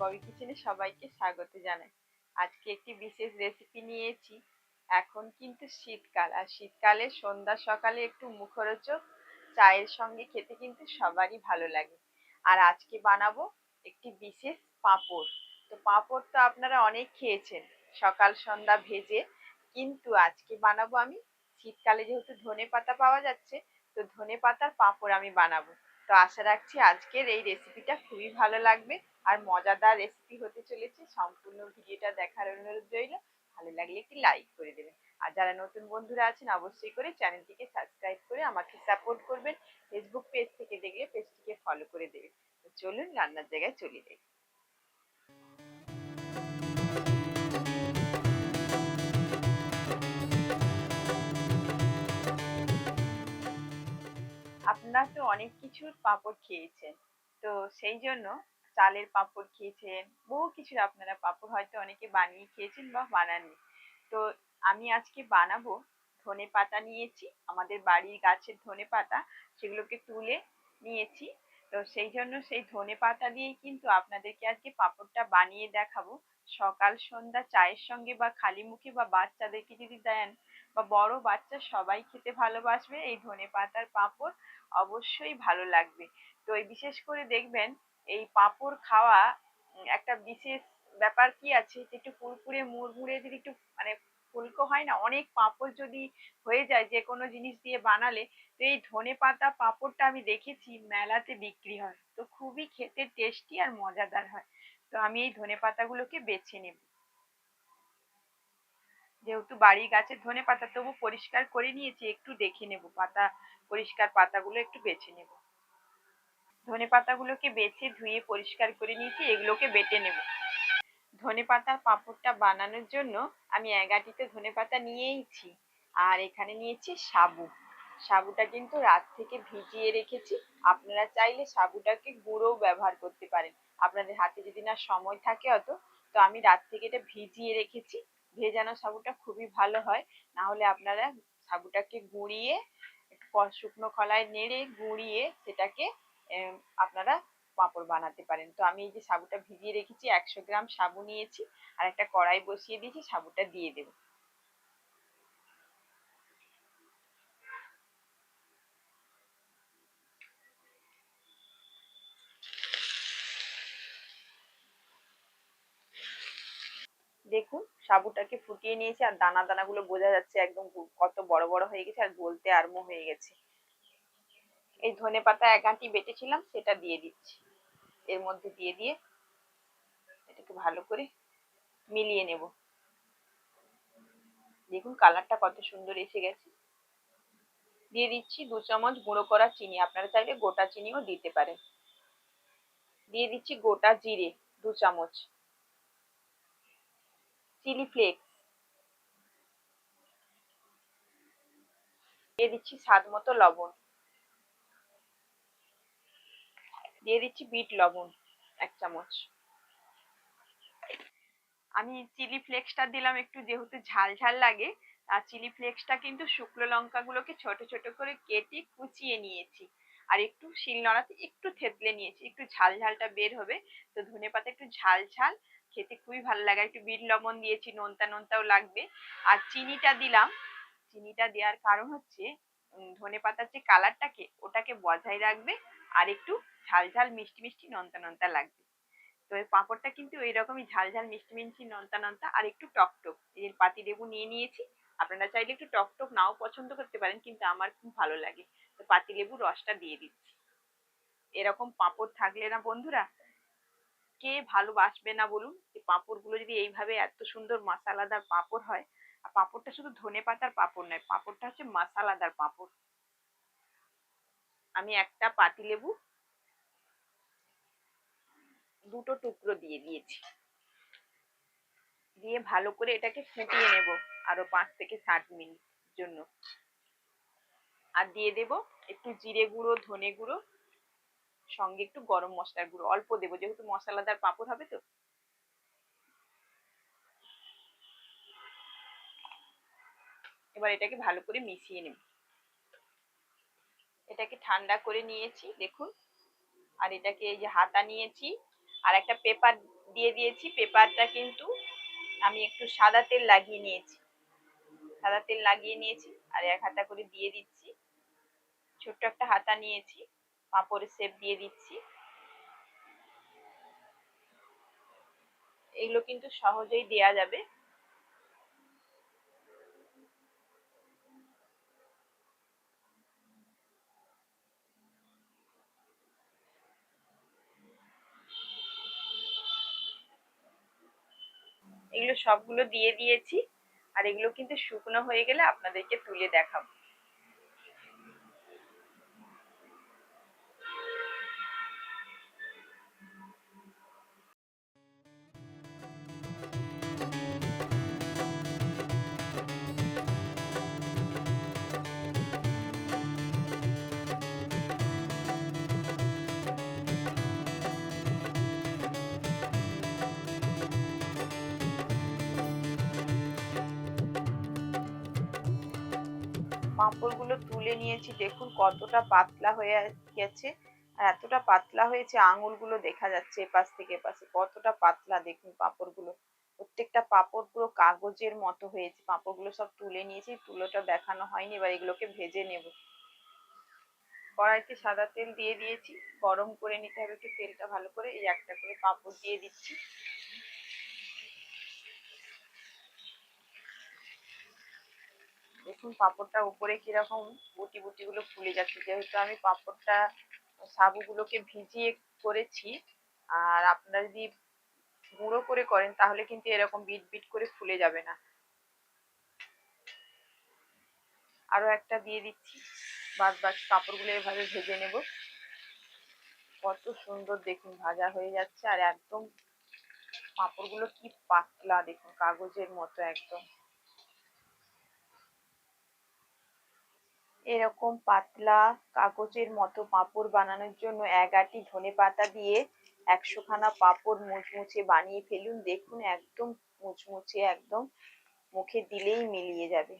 ববি কিচেনে সবাইকে স্বাগত জানাই। আজকে একটি বিশেষ রেসিপি নিয়েছি। এখন কিন্তু শীতকাল, আর শীতকালে সন্ধ্যা সকালে একটু মুখরোচক চায়ের সঙ্গে খেতে কিন্তু সবারই ভালো লাগে। আর আজকে বানাবো একটি বিশেষ পাঁপড়। তো পাঁপড় তো আপনারা অনেক খেয়েছেন, সকাল সন্ধ্যা ভেজে। কিন্তু আজকে বানাবো আমি, শীতকালে যেহেতু ধনে পাতা পাওয়া যাচ্ছে, তো ধনে পাতার পাঁপড় আমি বানাবো। তো আশা রাখছি আজকের এই রেসিপিটা খুবই ভালো লাগবে। আর মজাদার রেসিপি হতে চলেছে সম্পূর্ণ ভিডিওটা দেখার অনুরোধ রইল। ভালো লাগলে একটি লাইক করে দেবেন। আর যারা নতুন বন্ধুরা আছেন, অবশ্যই করে চ্যানেলটিকে সাবস্ক্রাইব করে আমাকে সাপোর্ট করবেন। ফেসবুক পেজ থেকে দেখলে পেজটিকে ফলো করে দেবেন। চলুন রান্নার জায়গায় চলে যাই। আপনারা তো অনেক কিছুর পাঁপড় খেয়েছেন তো সেই জন্য চালের পাঁপড় খেয়েছেন, বহু কিছুর আপনারা পাঁপড় হয়তো অনেকে বানিয়ে খেয়েছেন বা বানাননি। তো আমি আজকে বানাবো ধনে পাতা নিয়েছি, আমাদের বাড়ির গাছের ধনে পাতা, সেগুলোকে তুলে নিয়েছি। তো সেই জন্য সেই ধনে পাতা দিয়েই কিন্তু আপনাদেরকে আজকে পাঁপড়টা বানিয়ে দেখাবো। সকাল সন্ধ্যা চায়ের সঙ্গে বা খালি মুখে বা বাচ্চাদেরকে যদি দেন বা বড় বাচ্চা সবাই খেতে ভালোবাসবে, এই ধনে পাতার পাঁপড় অবশ্যই ভালো লাগবে। তো এই বিশেষ করে দেখবেন, এই পাঁপড় খাওয়া একটা বিশেষ ব্যাপার কি আছে একটু কুড়কুড়ে, মুড়মুড়ে যদি একটু মানে ফুলকো হয় না, অনেক পাঁপড় যদি হয়ে যায় যে কোনো জিনিস দিয়ে বানালে, তো এই ধনে পাতা পাঁপড়টা আমি দেখেছি মেলাতে বিক্রি হয়। তো খুবই খেতে টেস্টি আর মজাদার হয়। তো আমি এই ধনে পাতাগুলোকে বেছে নেব। যেহেতু বাড়ির গাছের ধনে পাতা তবু পরিষ্কার করে নিয়েছি, একটু দেখে নেব। পাতা, পরিষ্কার পাতাগুলো একটু বেছে নেব। ধনে পাতাগুলোকে বেছে ধুয়ে পরিষ্কার করে নিয়েছি, এগুলোকে বেটে নেব। ধনে পাতার পাঁপড়টা বানানোর জন্য আমি এগাটিতে ধনে পাতা নিয়েইছি। আর এখানে নিয়েছি সাবু। সাবুটা কিন্তু রাত থেকে ভিজিয়ে রেখেছি। আপনারা চাইলে সাবুটাকে গুঁড়োও ব্যবহার করতে পারেন। আপনাদের হাতে যদি না সময় থাকে অত, তো আমি রাত থেকে এটা ভিজিয়ে রেখেছি। ভেজানো সাবুটা খুবই ভালো হয়। না হলে আপনারা সাবুটাকে গুঁড়িয়ে শুকনো খলায় নেড়ে গুঁড়িয়ে সেটাকে আপনারা পাঁপড় বানাতে পারেন। তো আমি এই যে সাবুটা ভিজিয়ে রেখেছি, একশো গ্রাম সাবু নিয়েছি আর একটা কড়াই বসিয়ে দিয়েছি, সাবুটা দিয়ে দেবো। দেখুন, সাবুটাকে ফুটিয়ে নিয়েছি আর দানা দানাগুলো বোঝা যাচ্ছে একদম কত বড় বড় হয়ে গেছে আর গলতে আরম্ভ হয়ে গেছে। এই ধনে পাতা এক আঁটি বেটেছিলাম, সেটা দিয়ে দিচ্ছি। এর মধ্যে দিয়ে দিয়ে এটাকে ভালো করে মিলিয়ে নেব। দেখুন কালারটা কত সুন্দর এসে গেছে। দিয়ে দিচ্ছি দু চামচ গুঁড়ো করা চিনি, আপনারা চাইলে গোটা চিনিও দিতে পারেন। দিয়ে দিচ্ছি গোটা জিরে দু চামচ। চিলি ফ্লেক্স দিয়ে দিচ্ছি স্বাদ মতো লবণ। দিয়ে দিচ্ছি বিট লবণ, এক চামচ। আমি চিলি ফ্লেক্সটা দিলাম একটু যেহেতু ঝাল ঝাল লাগে, আর চিলি ফ্লেক্সটা কিন্তু শুকনো লঙ্কাগুলোকে ছোট ছোট করে কেটে কুচিয়ে নিয়েছি। আর একটু শিলনোড়াতে একটু থেতলে নিয়েছি, একটু ঝাল ঝালটা বের হবে, তো ধনে পাতা একটু ঝাল ঝাল খেতে খুবই ভালো লাগে। একটু বিট লবণ দিয়েছি, নোনতা নোনতাও লাগবে। আর চিনিটা দিলাম। চিনিটা দেওয়ার কারণ হচ্ছে ধনে পাতার যে কালারটাকে, ওটাকে বজায় রাখবে আর একটু ঝাল ঝাল মিষ্টি মিষ্টি নন্তা নন্তা লাগবে। তো এই পাঁপড়টা কিন্তু রকমই ঝাল ঝাল মিষ্টি মিষ্টি নন্তা নন্তা আর একটু টক টক। এই পাতি লেবু নিয়ে নিয়েছি, আপনারা চাইলে একটু টক টক নাও পছন্দ করতে পারেন, কিন্তু আমার খুব ভালো লাগে। তো পাতি লেবু রসটা দিয়ে দিচ্ছি। এরকম পাঁপড় থাকলে না বন্ধুরা কে ভালোবাসবে না বলুন? এই পাঁপড়গুলো যদি এইভাবে এত সুন্দর মশালাদার পাঁপড় হয়, আর পাঁপড়টা শুধু ধনে পাতার পাঁপড় নয়, পাঁপড়টা হচ্ছে মশালাদার পাঁপড়। আমি একটা পাতিলেবু দুটো টুকরো দিয়ে দিয়েছি। দিয়ে ভালো করে এটাকে ফুটিয়ে নেব আরও পাঁচ থেকে ষাট মিনিট জন্য। আর দিয়ে দেব একটু জিরে গুঁড়ো, ধনে গুঁড়ো সঙ্গে একটু গরম মশলার গুঁড়ো, অল্প দেবো, যেহেতু মশলাদার পাঁপড় হবে তো। এবার এটাকে ভালো করে মিশিয়ে নেব। এটাকে ঠান্ডা করে নিয়েছি, দেখুন। আর এটাকে এই যে হাতা নিয়েছি, আর একটা পেপার দিয়ে দিয়েছি। পেপারটা কিন্তু আমি একটু সাদা তেল লাগিয়ে নিয়েছি। সাদা তেল লাগিয়ে নিয়েছি, আর এক হাতা করে দিয়ে দিচ্ছি। ছোট্ট একটা হাতা নিয়েছি। পাঁপড়ের শেপ দিয়ে দিচ্ছি। এগুলো কিন্তু সহজেই দেয়া যাবে। এগুলো সবগুলো দিয়ে দিয়েছি। আর এগুলো কিন্তু শুকনো হয়ে গেলে আপনাদেরকে তুলে দেখাবো। পাঁপড়গুলো তুলে নিয়েছি। দেখুন কতটা পাতলা হয়ে গেছে। আর এতটা পাতলা হয়েছে, আঙুলগুলো দেখা যাচ্ছে এপাশ থেকে এপাশে। কতটা পাতলা দেখুন পাঁপড়গুলো। প্রত্যেকটা পাঁপড় পুরো কাগজের মতো হয়েছে। পাঁপড়গুলো সব তুলে নিয়েছি। তুলোটা দেখানো হয়নি, এবার এগুলোকে ভেজে নেব। কড়াইতে সাদা তেল দিয়ে দিয়েছি। গরম করে নিতে হবে একটু তেলটা ভালো করে। এই একটা করে পাঁপড় দিয়ে দিচ্ছি। দেখুন পাঁপড়টা উপরে কীরকম বুটি বুটি গুলো ফুলে যাচ্ছে। যেহেতু আমি পাঁপড়টা, সাবুগুলোকে ভিজিয়ে করেছি, আর আপনারা যদি গুঁড়ো করে করেন তাহলে কিন্তু এরকম বিট বিট করে ফুলে যাবে না। আরও একটা দিয়ে দিচ্ছি। বাদ বাকি পাঁপড়গুলো এভাবে ভেজে নেব। কত সুন্দর দেখুন ভাজা হয়ে যাচ্ছে। আর একদম পাঁপড়গুলো কি পাতলা দেখুন, কাগজের মতো একদম। এরকম পাতলা কাগজের মতো পাঁপড় বানানোর জন্য এক আঁটি ধনে পাতা দিয়ে একশো খানা পাঁপড় মুচমুচে বানিয়ে ফেলুন। দেখুন, একদম মুচমুচে, একদম মুখে দিলেই মিলিয়ে যাবে।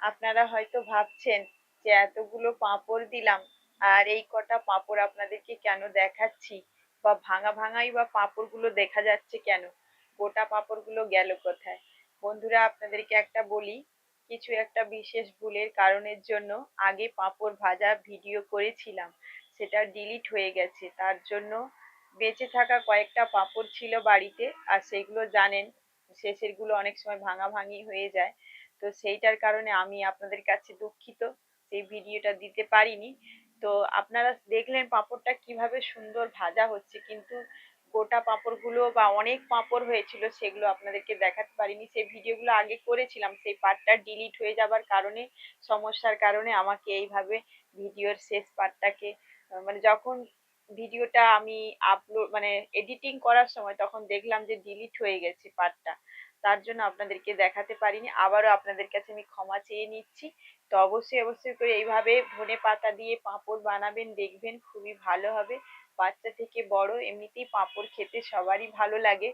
আপনারা হয়তো ভাবছেন যে এতগুলো পাঁপড় দিলাম, আর এই কটা পাঁপড় আপনাদেরকে কেন দেখাচ্ছি? বা ভাঙা ভাঙাই বা পাঁপড়গুলো দেখা যাচ্ছে কেন? গোটা পাঁপড়গুলো গেল কোথায়? বন্ধুরা, আপনাদেরকে একটা বলি কিছু একটা বিশেষ ভুলের কারণের জন্য আগে পাঁপড় ভাজা ভিডিও করেছিলাম। সেটা ডিলিট হয়ে গেছে। তার জন্য বেঁচে থাকা কয়েকটা পাঁপড় ছিল বাড়িতে, আর সেগুলো জানেন শেষেরগুলো অনেক সময় ভাঙা ভাঙি হয়ে যায়। তো সেইটার কারণে আমি আপনাদের কাছে দুঃখিত, সেই ভিডিওটা দিতে পারিনি। তো আপনারা দেখলেন পাঁপড়টা কীভাবে সুন্দর ভাজা হচ্ছে, কিন্তু গোটা পাঁপড়গুলো বা অনেক পাঁপড় হয়েছিল সেগুলো আপনাদেরকে দেখাতে পারিনি। সেই ভিডিওগুলো আগে করেছিলাম, সেই পার্টটা ডিলিট হয়ে যাবার কারণে, সমস্যার কারণে আমাকে এইভাবে ভিডিওর শেষ পার্টটাকে মানে যখন ভিডিওটা আমি আপলোড মানে এডিটিং করার সময় তখন দেখলাম যে ডিলিট হয়ে গেছে পার্টটা। তার জন্য আপনাদেরকে দেখাতে পারিনি, আবারও আপনাদের কাছে আমি ক্ষমা চেয়ে নিচ্ছি। তো অবশ্যই অবশ্যই করে এইভাবে ধনে পাতা দিয়ে পাঁপড় বানাবেন, দেখবেন খুবই ভালো হবে। বাচ্চা থেকে বড় এমনিতেই পাঁপড় খেতে সবারই ভালো লাগে।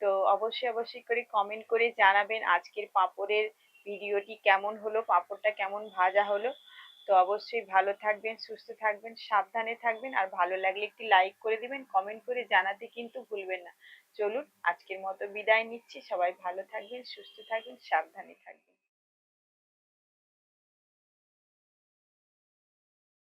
তো অবশ্যই অবশ্যই করে কমেন্ট করে জানাবেন আজকের পাঁপড়ের ভিডিওটি কেমন হলো, পাঁপড়টা কেমন ভাজা হলো। তো অবশ্যই ভালো থাকবেন, সুস্থ থাকবেন, সাবধানে থাকবেন আর ভালো লাগলে একটি লাইক করে দিবেন কমেন্ট করে জানাতে কিন্তু ভুলবেন না। চলুন, আজকের মতো বিদায় নিচ্ছি। সবাই ভালো থাকবেন, সুস্থ থাকবেন, সাবধানে থাকবেন।